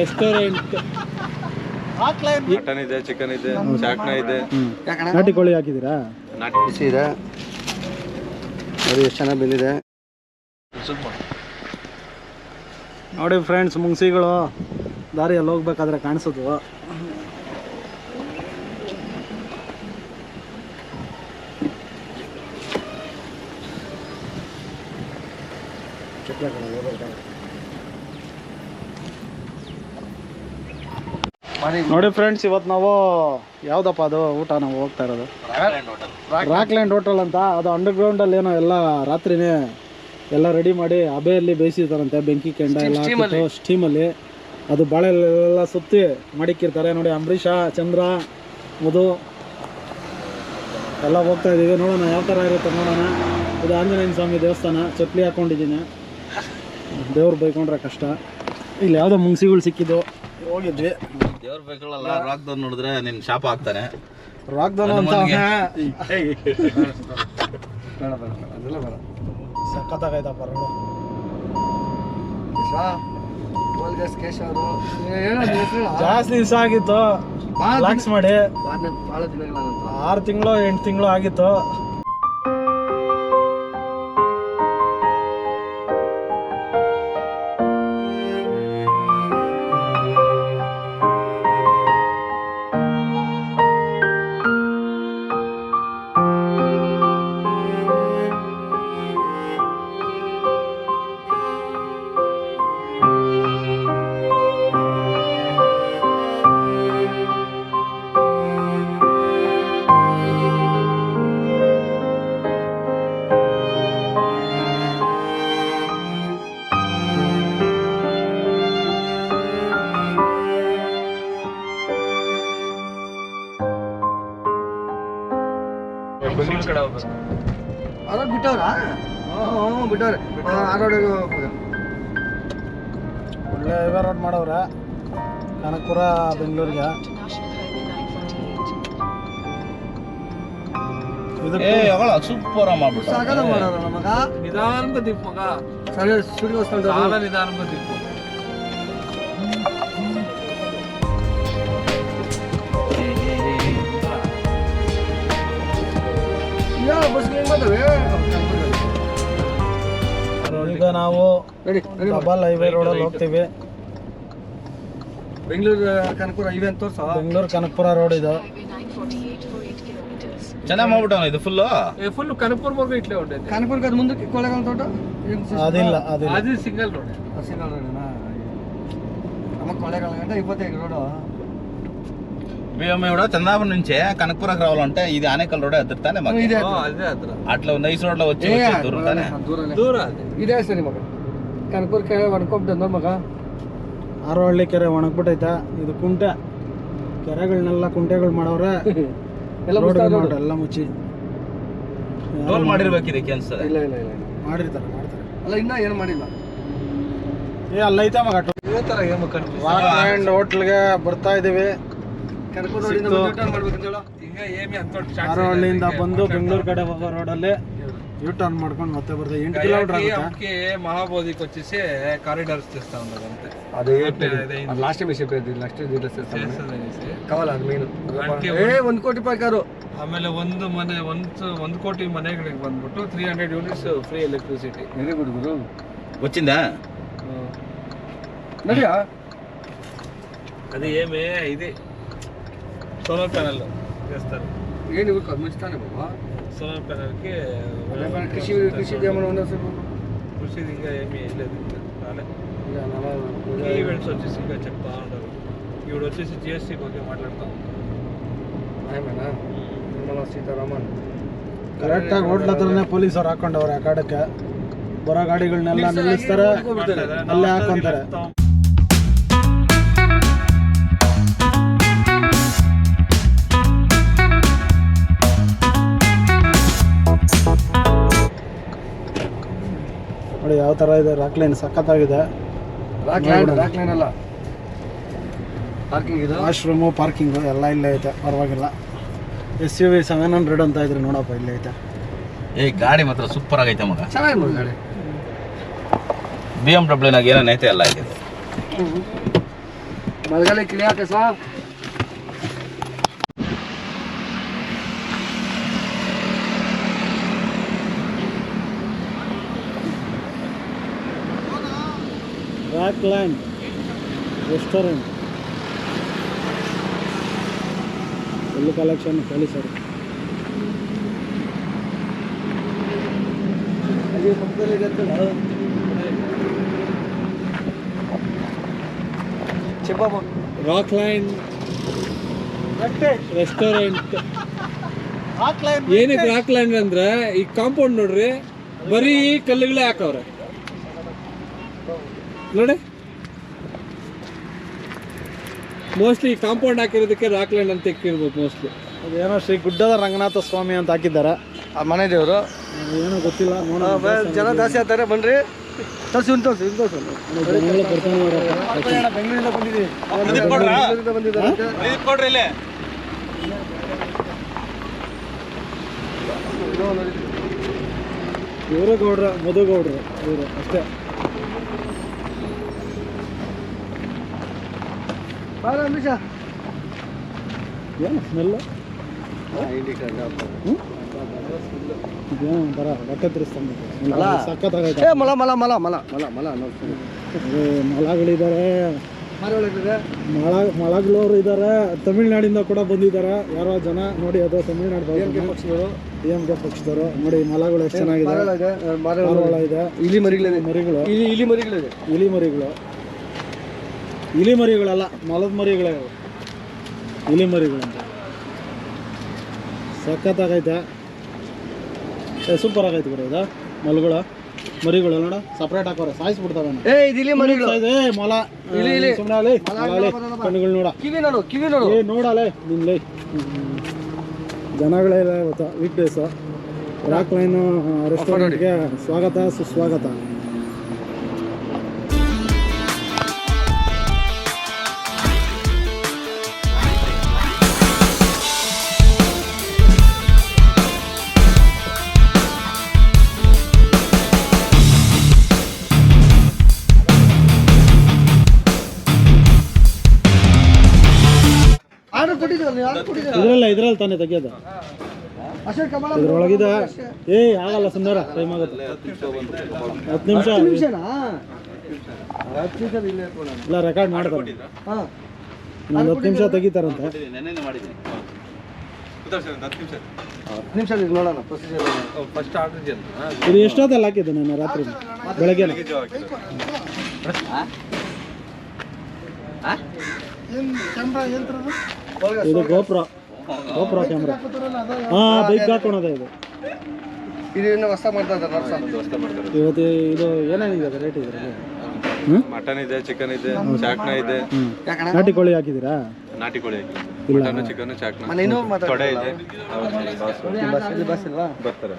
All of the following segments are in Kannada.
ರೆಸ್ಟೋರೆಂಟ್ ಮಟನ್ ಇದೆ ಚಿಕನ್ ಇದೆ ಚಾಕ್ನ ಇದೆ. ನಾಟಿ ಕೋಳಿ ಹಾಕಿದ್ದೀರಾ? ನಾಟಿ ಬಿಸಿ ಇದೆ. ನೋಡಿ ಎಷ್ಟು ಚೆನ್ನಾಗಿ ಬೆಂದಿದೆ. ನೋಡಿ ಫ್ರೆಂಡ್ಸ್ ಮುಂಗ್ಸಿಗಳು ದಾರಿಯಲ್ಲಿ ಹೋಗ್ಬೇಕಾದ್ರೆ ಕಾಣಿಸೋದು. ನೋಡಿ ಫ್ರೆಂಡ್ಸ್ ಇವತ್ತು ನಾವು ಯಾವ್ದಪ್ಪ ಅದು ಊಟ ನಾವು ಹೋಗ್ತಾ ಇರೋದು? ರಾಕ್ ರಾಕ್ಲ್ಯಾಂಡ್ ಹೋಟೆಲ್ ಅಂತ ಅದು ಅಂಡರ್ಗ್ರೌಂಡಲ್ಲಿ ಏನೋ ಎಲ್ಲ ರಾತ್ರಿನೇ ಎಲ್ಲ ರೆಡಿ ಮಾಡಿ ಹಬೆಯಲ್ಲಿ ಬೇಯಿಸಿರ್ತಾರಂತೆ ಬೆಂಕಿ ಕೆಂಡ ಎಲ್ಲ ಸ್ಟೀಮ್ ಅಲ್ಲಿ. ಅದು ಬಾಳೆ ಎಲ್ಲ ಸುತ್ತಿ ಮಡಿಕ್ಕಿರ್ತಾರೆ ನೋಡಿ ಅಂಬರೀಷ ಚಂದ್ರ ಮಧು ಎಲ್ಲ ಹೋಗ್ತಾ ಇದ್ದೀವಿ. ನೋಡೋಣ ಯಾವ ಥರ ಇರುತ್ತೆ ನೋಡೋಣ. ಇದು ಆಂಜನೇಯ ಸ್ವಾಮಿ ದೇವಸ್ಥಾನ. ಚಪ್ಪಲಿ ಹಾಕೊಂಡಿದ್ದೀನಿ. ದೇವ್ರು ಬೈಕೊಂಡ್ರೆ ಕಷ್ಟ. ಇಲ್ಲಿ ಯಾವುದೋ ಮುಂಗ್ಸಿಗಳು ಸಿಕ್ಕಿದ್ದು. ಹೋಗಿದ್ವಿ. ದೇವ್ರ ಬೇಕಲ್ಲ ನೋಡಿದ್ರೆ ನಿನ್ ಶಾಪ ಹಾಕ್ತಾನೆ ರಾಕ್ದನು ಅಂತ. ಸಖತ್ತಾಗೈತಪ್ಪ ಕೇಶ ಅವರು. ಜಾಸ್ತಿ ದಿವಸ ಆಗಿತ್ತು. ಲಾಕ್ಸ್ ಮಾಡಿ. ಭಾಳ ದಿನಗಳ ನಂತರ ಆರು ತಿಂಗಳು ಎಂಟು ತಿಂಗಳು ಆಗಿತ್ತು. ರೋಡಿಗೆ ಹೋಗ್ಬೇಕು ಒಳ್ಳೆ ಹೈವೇ ರೋಡ್ ಮಾಡವ್ರೆ ಕನಕಪುರ ಬೆಂಗಳೂರಿಗೆ ಏ ಅವಳ ಸೂಪರ್ ಮಾಡ್ಬಿಟ್ಟು ಸಾಗದ ಮಾಡೋರು ನಮಗ ನಿಧಾನಕ್ಕೆ ದಿಪ್ಪು ಮಗ ಸರಿ ಸುಡಿ ವಸ್ತು ಸಾಲ ನಿಧಾನಕ್ಕೆ ದಿಪ್ಪು ಬಸ್ಗೆ ಹೆಂಗ್ ಬರ್ತವೆ ಈಗ ನಾವು ಡಬಲ್ ಹೈವೇ ರೋಡಲ್ಲಿ ಹೋಗ್ತೀವಿ. ಬೆಂಗಳೂರು ಕನಕಪುರ ಹೈವೇ ಅಂತ ತೋರ್ಸ. ಬೆಂಗಳೂರು ಕನಕಪುರ ರೋಡ್ ಇದು. ಚೆನ್ನಾಗಿ ಮಾಡ್ಬಿಟ್ಟವನ ಇದು ಫುಲ್ಲು ಫುಲ್ ಕನಪುರ್ ವರ್ಗ ಇಟ್ಲೇ ಹೊಂಟೈತೆ ಕನಕಪುರಕ್ಕೆ ಅದು ಮುಂದಕ್ಕೆ ಕೊಳ್ಳೇಗಾಲ ತೋಟ? ಅದಿಲ್ಲ ಅದಿಲ್ಲ. ಅದು ಸಿಂಗಲ್ ರೋಡ್ ಸಿಂಗಲ್ ರೋಡೇನಾ ನಮ್ಮ ಕೊಳ್ಳೇಗಾಲ ಗಂಟ ಇಪ್ಪತ್ತೈದು ರೋಡು బి ఎం కూడా చందాపురం నుంచే కనకపురకు రావాలంటే ఇది ఆనేకల్ రోడ్ ఎదురుతానే మాకు ಇದೆ ಅದೇ ಹತ್ರ అట్లా నైస్ రోడ్ లో వచ్చి ಏ, వచ్చి దొరుకుతానే ದೂರನೇ ದೂರ ಅದೇ ಇದೆ ಸರಿ ಮಗ ಕನಕಪುರಕ್ಕೆ ಹೊಡ್ಕೊಂಬಿಟ್ಟು ನೋಡ್ ಮಗ ಆರೋಹಳ್ಳಿ ಕೆರೆ ಒಣಗ್ಬಿಟ್ಟೈತೆ ಇದು ಕುಂಟೆ ಕೆರೆಗಳನ್ನೆಲ್ಲ ಕುಂಟೆಗಳು ಮಾಡವ್ರೆ ಎಲ್ಲ ರೋಡ್ ಮುಚ್ತಾ ರೋಡು. ಎಲ್ಲ ಮುಚ್ಚಿ ಟೋಲ್ ಮಾಡಿರ್ಬೇಕು ಇದಕ್ಕೆ ಅನ್ಸ್ತದೆ ಇಲ್ಲ ಇಲ್ಲ ಇಲ್ಲ ಇಲ್ಲ. ಮಾಡಿರ್ತಾರೆ ಮಾಡ್ತಾರೆ ಅಲ್ಲ ಇನ್ನ ಏನು ಮಾಡಿಲ್ಲ ಏ ಅಲ್ಲೈತೆ ಮಗ ಇದೇ ತರ ಏನು ಕನ್ಫ್ಯೂಸ್ ರಾಕ್ಲ್ಯಾಂಡ್ ಹೋಟ್ಲ್ಗೆ ಬರ್ತಾ ಇದೀವಿ ಕನಕಪುರ ರೋಡಿಂದ ಸಿಕ್ತು. ರಿಟರ್ನ್ ಮಾಡ್ಬೇಕಂತ ಹೇಳು ಈಗ ಏಮಿ ಅಂತ ಆರೋಹಳ್ಳಿಯಿಂದ ಬಂದು ಬೆಂಗಳೂರು ಕಡೆ ಹೋಗೋ ರೋಡಲ್ಲಿ ಯೂ ಟರ್ನ್ ಮಾಡ್ಕೊಂಡು ಮತ್ತೆ ಬರ್ತೀವಿ ಎಂಟು ಕಿಲೋಮೀಟರ್ ಆಗುತ್ತೆ అమ్మకి మహాబోధికి వచ్చేసి కారిడార్స్ చేస్తా ఉన్నారు అంతే ಅದೇ అదే ಅದು ಲಾಸ್ಟ್ ಟೈಮ್ ಇಷ್ಟ ಲಾಸ್ಟ್ చేస్తుందనేసి ಕವಲ ಅದು ಮೇನು ಅದಕ್ಕೆ ಏ ಒಂದು ಕೋಟಿ ರೂಪಾಯಿ ಕಾರು ಆಮೇಲೆ ಒಂದು ಮನೆ ಒಂದು ಒಂದು ಕೋಟಿ ಮನೆಗಳಿಗೆ ಬಂದ್ಬಿಟ್ಟು three hundred units free electricity very good ಗುರು వచ్చిందా ನಡಿಯಾ అది ఏమే ఇది సోలార్ ప్యానల్ చేస్తారు ಏನು ಇವ್ರು ಕಮ್ಮಿ ಮುಂಚ್ತಾನೆ ಬಾಬಾ సోలార్ ప్యానల్కి ಕೃಷಿ ಕೃಷಿ ದೇವನ ಒಂದು ಸ್ವಲ್ಪ కృషి ఇంకా ఏమీ లేదు ఇంకా రాలే ಇಲ್ಲ, ನಾನು- ఈవెంట్స్ వచ్చేసి ఇంకా చెప్తా ఉంటారు ఇప్పుడు వచ్చేసి జిఎస్టీ ಬಗ್ಗೆ మాట్లాడుతూ ఉంటారు ಆಮೇನಾ? ನಿರ್ಮಲಾ ಸೀತಾರಾಮನ್ ಕರೆಕ್ಟಾಗಿ ಹೋಟ್ಲ್ ಹತ್ರನೇ ಪೊಲೀಸರು ಹಾಕೊಂಡವ್ರೆ ಆ ಕಡಕ್ಕೆ ಬರೋ ಗಾಡಿಗಳನ್ನೆಲ್ಲ ನಿಲ್ಲಿಸ್ತಾರೆ ಅಲ್ಲೇ ಹಾಕೊಂತಾರೆ ನೋಡಿ ಯಾವ ಥರ ಇದೆ. ರಾಕ್ ಲೈನ್ ಸಖತ್ತಾಗಿದೆ. ರಾಕ್ ಲೈನ್ ರಾಕ್ ಲೈನ್ ಅಲ್ಲ. ಪಾರ್ಕಿಂಗ್ ವಾಶ್ರೂಮು ಪಾರ್ಕಿಂಗು ಎಲ್ಲ ಇಲ್ಲೇ ಐತೆ. ಪರವಾಗಿಲ್ಲ. S U V seven hundred ಅಂತ ಇದ್ರೆ ನೋಡಪ್ಪ ಇಲ್ಲೇ ಐತೆ. ಏ ಗಾಡಿ ಮಾತ್ರ ಸೂಪರ್ ಆಗೈತೆ ಮಗ. ಚೆನ್ನಾಗಿ ಗಾಡಿ. ಬಿ ಎಂ ಡಬ್ಲ್ಯೂನಾಗ ಏನೇನೈತೆ ಎಲ್ಲ ಐತೆ. ಮಲಗಲಿ clear sir rock land restaurant full collection ಹೇಳಿ ಸರ್. ರಾಕ್ ಲೈನ್ ರೆಸ್ಟೋರೆಂಟ್ ಏನಕ್ಕೆ ರಾಕ್ ಲ್ಯಾಂಡ್ ಅಂದ್ರೆ, ಈ ಕಾಂಪೌಂಡ್ ನೋಡ್ರಿ, ಬರೀ ಕಲ್ಲುಗಳೇ ಹಾಕವ್ರೆ. ನೋಡಿ. ಮೋಸ್ಟ್ಲಿ ಕಾಂಪೌಂಡ್ ಹಾಕಿರೋದಕ್ಕೆ ರಾಕ್ ಲ್ಯಾಂಡ್ ಅಂತ ಇಕ್ಕಿರ್ಬೋದು ಮೋಸ್ಟ್ಲಿ ಅದೇನೋ ಶ್ರೀ ಗುಡ್ಡದ ರಂಗನಾಥ ಸ್ವಾಮಿ ಅಂತ ಹಾಕಿದ್ದಾರೆ. ಆ ಮನೆ ದೇವರು. ಏನೋ ಗೊತ್ತಿಲ್ಲ ಜನ ಜಾಸ್ತಿ ಆಗ್ತಾರೆ ಬನ್ರಿ. ತೋರಿಸಿ ಒಂದು ತೋರಿಸಿ ಒಂದು ತೋರಿಸಿ. ಬೆಂಗಳೂರಿಂದ ಬಂದಿದ್ದೀವಿ ಬಂದಿದ್ದಾರೆ ಇವರು ಗೌಡ್ರ ಮಧು ಗೌಡ್ರು ಇವರು ಅಷ್ಟೇ. ಏನು ಸ್ಮೆಲ್ಲು ಬರ ಬಟ್ಟೆ ಏ ಮಲ ಮಲ ಮಲ ಮಲ ಮಲ ಮಲ ಮಲಗಳಿದ್ದಾರೆ ಮಳ ಮೊಲಗಳಿದ್ದಾರೆ ಮರ ಒಳಗಿದೆ. ಮೊಳ ಇದ್ದಾರೆ ತಮಿಳ್ನಾಡಿಂದ ಕೂಡ ಬಂದಿದ್ದಾರೆ ಯಾರೋ ಜನ ನೋಡಿ ಅದು ತಮಿಳ್ನಾಡು ಪಕ್ಷಿಗಳು ಡಿ ಎಂ ಕೆ ಪಕ್ಷದವರು? ನೋಡಿ ಮಲಗಳು ಎಷ್ಟು ಚೆನ್ನಾಗಿದೆ. ಇದೆ ಇಲಿ ಮರಿಗಳಿದೆ. ಮರಿಗಳು. ಇಲಿ ಇಲಿ ಮರಿಗಳಿದೆ. ಇಲಿ ಮರಿಗಳು. ಇಲಿ ಮರಿಗಳಲ್ಲ ಮಲದ ಮರಿಗಳೇ. ಇಲಿ ಮರಿಗಳಂತ ಸಖತ್ತಾಗೈತೆ ಸೂಪರ್ ಆಗೈತೆ ಬಿಡ ಇದು. ಮಲಗಳ ಮರಿಗಳು ನೋಡ ಸಪ್ರೇಟ್ ಹಾಕೋರೆ ಸಾಯಿಸ್ಬಿಡ್ತಾವೆ ಮೊಲ. ಸುಮ್ಮನೆ ಕಣ್ಣುಗಳು ಕಿವಿ ನೋಡು ಏ ನೋಡಲೇ ನಿನ್ಲೇ ಜನಗಳೇ ಇಲ್ಲ ಇವತ್ತು ವೀಕ್ ಡೇಸು ರಾಕ್ ಲೈನ್ ರೆಸ್ಟೋರೆಂಟ್ಗೆ ಸ್ವಾಗತ ಸುಸ್ವಾಗತ. ಇದ್ರಲ್ಲಿ ತಾನೇ ತೆಗಿಯೋದು? ಇದ್ರೊಳಗಿದ ಕಮಲ ಇದ್ರೊಳಗಿದೆ ಏ ಆಗಲ್ಲ ಸುಂದರ ಟೈಮ್ ಆಗುತ್ತೆ. ಹತ್ತು ನಿಮಿಷ. ನಿಮಿಷನಾ? ಹತ್ತು ನಿಮಿಷ ಇಲ್ಲೇ ಇಟ್ಕೊಳ್ಳೋಣ. ಇಲ್ಲ ರೆಕಾರ್ಡ್ ಮಾಡ್ತಾರೆ. ಹಾ. ಇನ್ನೊಂದು ಹತ್ತು ನಿಮಿಷ ತೆಗಿತಾರಂತೆ. ನೆನ್ನೆ ಮಾಡಿದ್ದೀನಿ. ಹತ್ತು ನಿಮಿಷ. ಇದು ನೋಡೋಣ ಪ್ರೊಸೀಜರ್ ಫಸ್ಟ್ ಆರ್ಡರ್ ಇದು ಎಷ್ಟೊತ್ತಲ್ಲಿ ಹಾಕಿದ್ದೆ ನಾನು ರಾತ್ರಿ? ಬೆಳಗ್ಗೆ ಇದು ಗೋಪುರ. ಗೋಪುರ ಕ್ಯಾಮ್ರಾ ಹಾ ಬೈಕ್ ಹಾಕೋಣದ ಇದು. ಇದು ಇನ್ನು ಹೊಸ ಮಾಡ್ತಾ ಇದ್ದಾರೆ ನರ್ಸ ಇವತ್ತು ಇದು ಏನೇನಿದೆ ರೇಟ್ ಇದರಲ್ಲಿ? ಮಟನ್ ಇದೆ ಚಿಕನ್ ಇದೆ ಚಾಕ್ನ ಇದೆ. ನಾಟಿ ಕೋಳಿ ಹಾಕಿದೀರಾ ನಾಟಿ ಕೋಳಿ ಮಟನ್ ಚಿಕನ್. ಚಾಕ್ನ ತೊಡೆ ಇದೆ. ಹೌದು, ಬಸ್ ಇಲ್ವಾ ಬರ್ತಾರೆ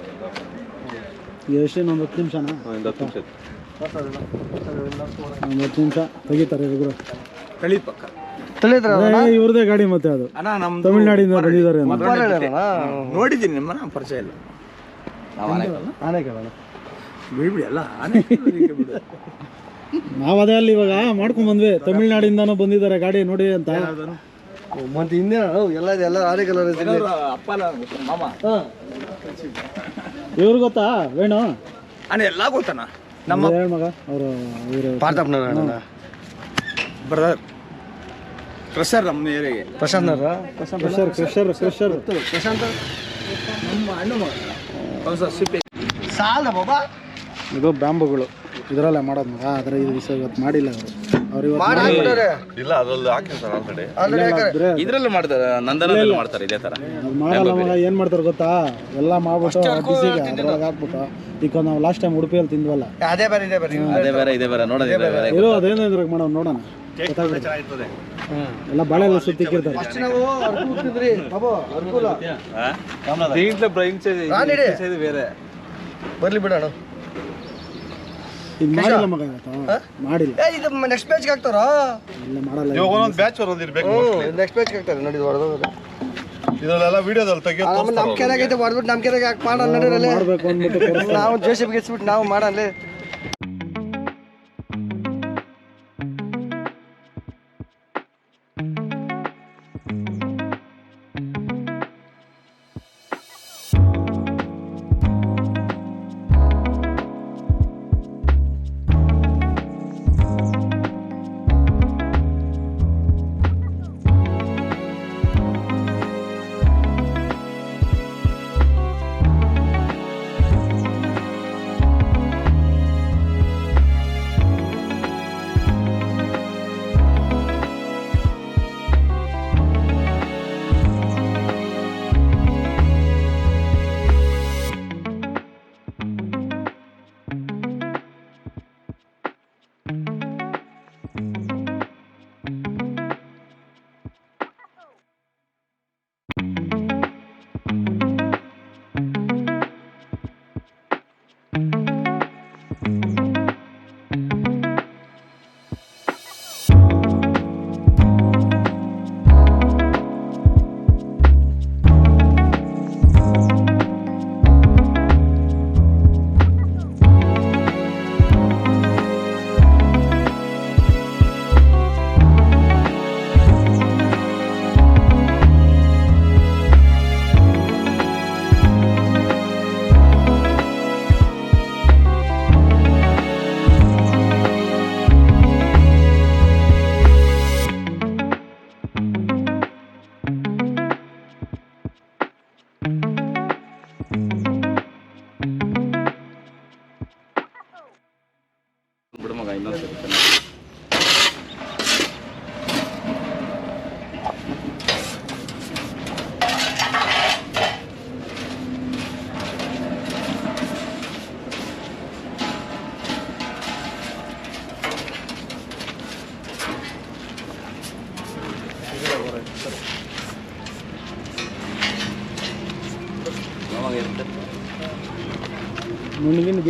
ಎಷ್ಟು ಒಂದು ಹತ್ತು ನಿಮಿಷನಾ? ಒಂದು ಹತ್ತು ನಿಮಿಷ ಒಂದು ಹತ್ತು ನಿಮಿಷ ತೆಗಿತಾರೆ ಇವರು ತಳಿ ಪಕ್ಕ. ತಿಳಿದ್ರ ಇವ್ರದೇ ಗಾಡಿ ಮತ್ತೆ ಅದು. ಅಣ್ಣ ನಮ್ಮ ತಮಿಳ್ನಾಡಿಂದ ಬಂದಿದ್ದಾರೆ ನೋಡಿದೀನಿ ನೋಡಿದ್ದೀನಿ ನಿಮ್ಮನ್ನ ಪರಿಚಯ ಇಲ್ಲ. ಆನೆ ಕೇಳೋಣ ಬಿಡ್ಬಿಡಿ ಅಲ್ಲ ಆನೆ ನಾವು ನಾವ್ ಅದೇ ಅಲ್ಲಿ ಇವಾಗ ಮಾಡ್ಕೊಂಡ್ ಬಂದ್ವಿ. ತಮಿಳ್ನಾಡಿಂದಾನು ಬಂದಿದ್ದಾರೆ ಗಾಡಿ ನೋಡಿ ಅಂತ. ಮತ್ತೆ ಹಿಂದೆ ಎಲ್ಲ ಎಲ್ಲ ಆನೆ ಕಲರ್ ಅವ್ರ ಅಪ್ಪ ಅಲ್ಲ ಮಾಮ? ಇವ್ರು ಗೊತ್ತಾ? ವೇಣು? ಅಣ್ಣ ಎಲ್ಲ ಗೊತ್ತಣ್ಣ. ನಮ್ಮ ಮಗ ಅವರು ಇವರು. ಬ್ರದರ್. ಕ್ರಷರ್ ನಮ್ಮ ಏರಿಯಾಗೆ Prashant crusher crusher crusher Prashant ನಮ್ಮ ಅಣ್ಣ ಮಗ ಸಿಪ್ಪೆ. ಸಾಲ ಬಾಬಾ. ಇದು ಬ್ಯಾಂಬುಗಳು. ಇದರಲ್ಲೇ ಮಾಡೋದು ಮಗ ಆದ್ರೆ ಇದು ವಿಷಯ ಇವತ್ತು ಮಾಡಿಲ್ಲ ಅವರು. ಅವ್ರು ಇವತ್ತು ಇಲ್ಲ ಅದ್ರಲ್ಲಿ ಹಾಕಿರ್ತಾರೆ ಆಲ್ರೆಡಿ ಆಲ್ರೆಡಿ ಹಾಕ್ಯಾರೆ ಮಾಡ್ತಾರೆ ನಂದನದಲ್ಲಿ ಮಾಡ್ತಾರೆ ಇದೇ ತರ. ಅದು ಮಾಡಲ್ಲ ಮಗ ಏನ್ ಮಾಡ್ತಾರೆ ಗೊತ್ತಾ? ಎಲ್ಲ ಮಾಡ್ಬಿಟ್ಟು ಬಿಸಿಗೆ ಅದ್ರೊಳಗೆ ಹಾಕ್ಬಿಟ್ಟು. ಈಗ ನಾವು ಲಾಸ್ಟ್ ಟೈಮ್ ಉಡುಪಿಯಲ್ಲಿ ತಿಂದ್ವಲ್ಲ? ಅದೇ ಬೇರೆ ಇದೆ ಬೇರೆ. ಅದೇ ಬೇರೆ ಇದೇ ಬೇರೆ. ನೋಡೋದು ಇದೇ ಬೇರೆ. ಇರೋ ಅದೇನೋ ಇದ್ರಾಗ ಮಾಡೋಣ ನೋಡೋಣ. ಎಲ್ಲ ಬಾಳೆ ಎಲ್ಲ ಸುತ್ತಿಕ್ಕಿರ್ತಾರೆ ಫಸ್ಟ್ ನಾವು ಅರ್ಕೂಲ್ ತಿಂದ್ರಿ ಬಾಬು ಅರ್ಕೂಲ దీంట్లో బ్రెయిన్ రానిడే. చేసేది వేరే ಬರ್ಲಿ ಬಿಡೋಣ ಇದು ಮಾಡಿಲ್ಲ ಮಗ ಇವತ್ತು ಮಾಡಿಲ್ಲ ಏ ಇದು ನೆಕ್ಸ್ಟ್ ಪೇಜ್ಗೆ ಹಾಕ್ತಾರ ಎಲ್ಲ ಮಾಡಲ್ಲ ಇವಾಗ ಒಂದೊಂದು ಬ್ಯಾಚ್ ಒಂದೊಂದು ಇರ್ಬೇಕು ನೆಕ್ಸ್ಟ್ ಪೇಜ್ಗೆ ಹಾಕ್ತಾರೆ ನೋಡಿ ಇದು ಹೊಡೆದೋದು ಇದರಲ್ಲೆಲ್ಲ ವಿಡಿಯೋದಲ್ಲಿ ತೆಗಿಯೋ ನಮ್ಮ ಕೆರೆಗೈತೆ ಹೊಡೆದ್ಬಿಟ್ಟು ನಮ್ಮ ಕೆರೆಗೆ ಹಾಕಿ ಮಾಡೋಣ ನಡೀರಲ್ಲೇ ಮಾಡ್ಬೇಕು ಅಂದ್ಬಿಟ್ಟು ತೋರಿಸ್ತಾರೆ. ನಾವು ಜೆ ಸಿ ಬಿ ಗೆಲ್ಸ್ಬಿಟ್ಟು ನಾವು ಮಾಡಲ್ಲೇ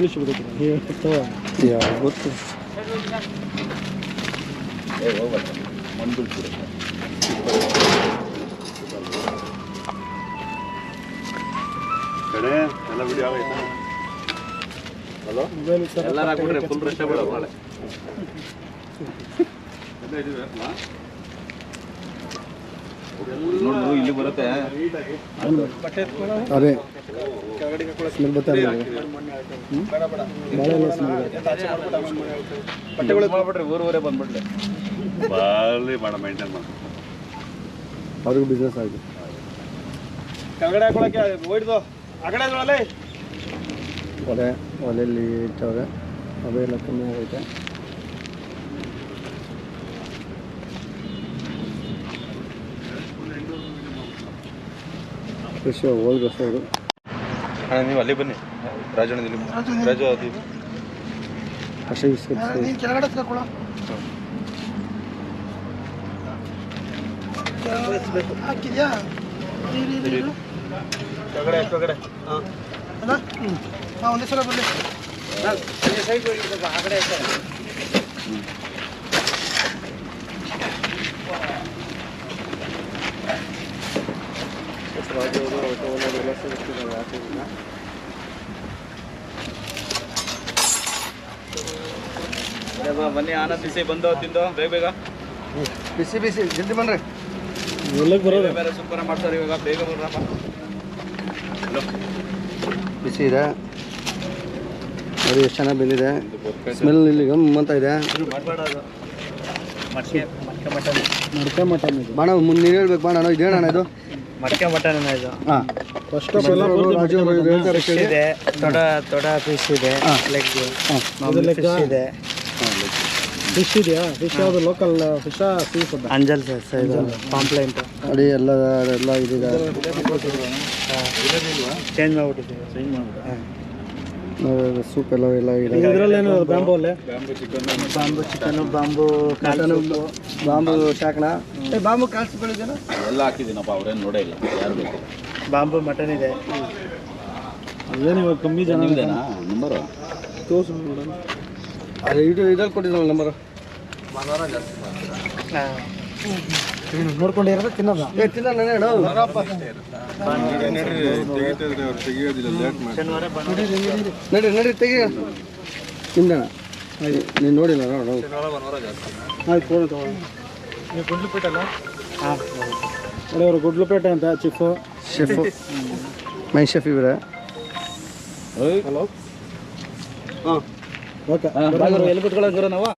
ನಿನಗಿನ್ನು ಬೀಳಿಸ್ಬಿಡುತ್ತೆ ಗೊತ್ತು ಏ ಹೋಗ್ಬಾರ್ದು ಮಣ್ಣು ಬೀಳ್ಸ್ಬಿಡುತ್ತೆ ಕಡೆ ಎಲ್ಲ ವಿಡಿಯೋ ಆಗೈತೆ ಹಲೋ ಎಲ್ಲರೂ ಹಾಕ್ಬಿಟ್ರೆ ಫುಲ್ ರಶ್ ಬಿಡೋ ನಾಳೆ ನೋಡು ಇಲ್ಲಿ ಬರುತ್ತೆ. ಅದೇ. ಸ್ಮೆಲ್ ಬರ್ತಾ ಬಟ್ಟೆಗಳು ಮಾಡ್ಬಿಟ್ರೆ ಮಾಡ ಮೇಂಟೈನ್ ಮಾಡಿ. ಅವ್ರಿಗೂ ಬಿಸ್ನೆಸ್ ಆಗಿದೆ ಕೆಳಗಡೆ ಹಾಕೊಳಕ್ಕೆ ಆ ಕಡೆ ಒಲೆ ಒಲೆ ಒಲೆಯಲ್ಲಿ ಇಟ್ಟವ್ರೆ. ಅವೆಲ್ಲ ಕಮ್ಮಿ ಆಗೈತೆ ಖುಷಿ ಹೋಗಿ ಅಣ್ಣ ನೀವು ಅಲ್ಲಿ ಬನ್ನಿ. ರಾಜಣ್ಣ ಇಲ್ಲಿ ರಾಜು ಅದು ಹಸಿ ಬಿಸ್ಕೆಟ್ ಕೆಳಗಡೆ ಕೆಳಗಡೆ ಬನ್ನಿ ಆನಂದಿಸಿ ಬಂದು ತಿಂದು ಬೇಗ ಬೇಗ. ಬಿಸಿ ಬಿಸಿ ಜಲ್ದಿ ಬನ್ರಿ. ಒಳ್ಳೆಗೆ ಬರೋದು? ಬೇರೆ ಸೂಪರ್ ಮಾಡ್ತಾರೆ ಇವಾಗ ಬೇಗ ಬರ್ರಪ್ಪ ಬಿಸಿ ಇದೆ. ಅದು ಎಷ್ಟು ಚೆನ್ನಾಗಿ ಬೆಂದಿದೆ. ಸ್ಮೆಲ್ ಇಲ್ಲಿ ಗಮ್ ಅಂತ ಇದೆ. ಮಡ್ಕೆ ಮಟನ್ ಇದು. ಬಾಣ ಮುಂದೆ ನೀರು ಹೇಳ್ಬೇಕು ಬಾಣ ಇದು ಹೇಳೋಣ ಇದು? ಮಡಕೆ ಮಟನ್ ಇದು. ಫಸ್ಟ್ ಆಫ್ ಎಲ್ಲ ಇದು ತೊಡ ತೊಡ ಪೀಸ್ ಇದೆ ಲೆಗ್ ಇದು ಲೆಗ್ ಫಿಶ್ ಇದೆ. ಫಿಶ್ ಇದೆಯಾ? ಫಿಶ್ ಯಾವುದು ಲೋಕಲ್ ಫಿಶ್ ಸೀ ಫುಡ್ ಅಂಜಲ್ ಸರ್ ಇದು ಪಾಂಪ್ಲೆಂಟ್ ನೋಡಿ ಎಲ್ಲ ಎಲ್ಲ ಇದಿದೆ. ಚೇಂಜ್ ಮಾಡ್ಬಿಟ್ಟಿದ್ದೀವಿ. ಚೇಂಜ್ ಮಾಡ್ಬಿಟ್ಟು ಸೂಪ್ ಎಲ್ಲ ಎಲ್ಲ ಇದೆ. ಇದರಲ್ಲೇನು ಬ್ಯಾಂಬು ಅಲ್ಲೇ? Bamboo chicken. ಬಾಂಬು ಕಾಲು ಬಾಂಬು ಶಾಕಣ ಬಾಂಬು ಕಾಲ್ಸ್ಕೊಳ್ಳಿದ್ದೇನ ಎಲ್ಲ ಹಾಕಿದ್ದೀನಪ್ಪ ಅವ್ರೇನು ನೋಡೇ ಇಲ್ಲ ಯಾರು ಬೇಕು? ಬಾಂಬು ಮಟನ್ ಇದೆ. ಏನು ಇವಾಗ ಕಮ್ಮಿ ಜನ ಇದೆನಾ ನಂಬರು? ತೋರ್ಸು ನೋಡೋಣ. ಅದು ಇದು ಇದ್ರಲ್ಲಿ ಕೊಟ್ಟಿದ್ರಲ್ಲ ನಂಬರ್? ಜಾಸ್ತಿ ಏ ತಿನ್ನ ನಾನು ಹೇಳು ಶನಿವಾರ ನಡಿ ನಡಿ ತೆಗಿ. ನಿಮ್ದಣ ನೀನು ನೋಡಿಲ್ಲ ನೋಡು ಆಯ್ತು ಫೋನ್ ತಗೊಳ್ಳಿ ನೀವು ಗುಡ್ಲುಪೇಟೆಲ್ಲ ಹಾಂ ನೋಡಿ ಅವರು ಗುಡ್ಲುಪೇಟೆ ಅಂತ ಚಿಫು. ಶೆಫ್. ಮೈ ಶೆಫ್ ಇವರೇ. ಹಲೋ ಹಾಂ. ಓಕೆ ಎಲ್ಲಿ ಬಿಟ್ಕೊಳ್ಳೋದು ನಾವು?